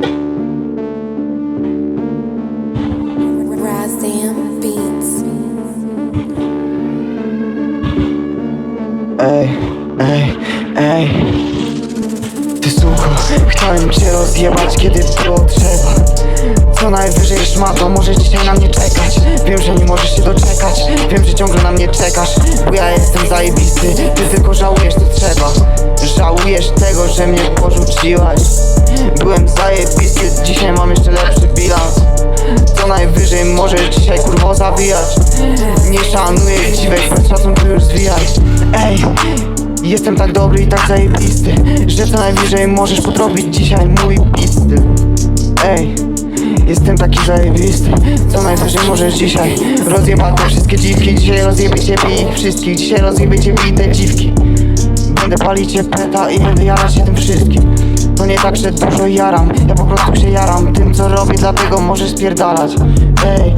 Ej, ej, ej. Ty suko, chciałem cię rozjebać kiedy było trzeba. Co najwyżej szmato, możesz dzisiaj na mnie czekać. Wiem, że nie możesz się doczekać. Wiem, że ciągle na mnie czekasz Bo ja jestem zajebisty. Ty tylko żałujesz, to trzeba. Żałujesz tego, że mnie porzuciłaś. Byłem mam jeszcze lepszy bilans. Co najwyżej możesz dzisiaj kurwo zabijać Nie szanuję dziwek, bez szacunku już zwijaj. Ej, jestem tak dobry i tak zajebisty Że co najwyżej możesz podrobić dzisiaj mój pisty. Ej, jestem taki zajebisty Co najwyżej możesz dzisiaj. Rozjebać te wszystkie dziwki Dzisiaj rozjebie ciebie ich wszystkich. Dzisiaj rozjebie ciebie i te dziwki. Będę palić cię peta i będę jarać się tym wszystkim To nie tak, że dużo jaram. Ja po prostu się jaram tym co robię Dlatego możesz spierdalać. Ej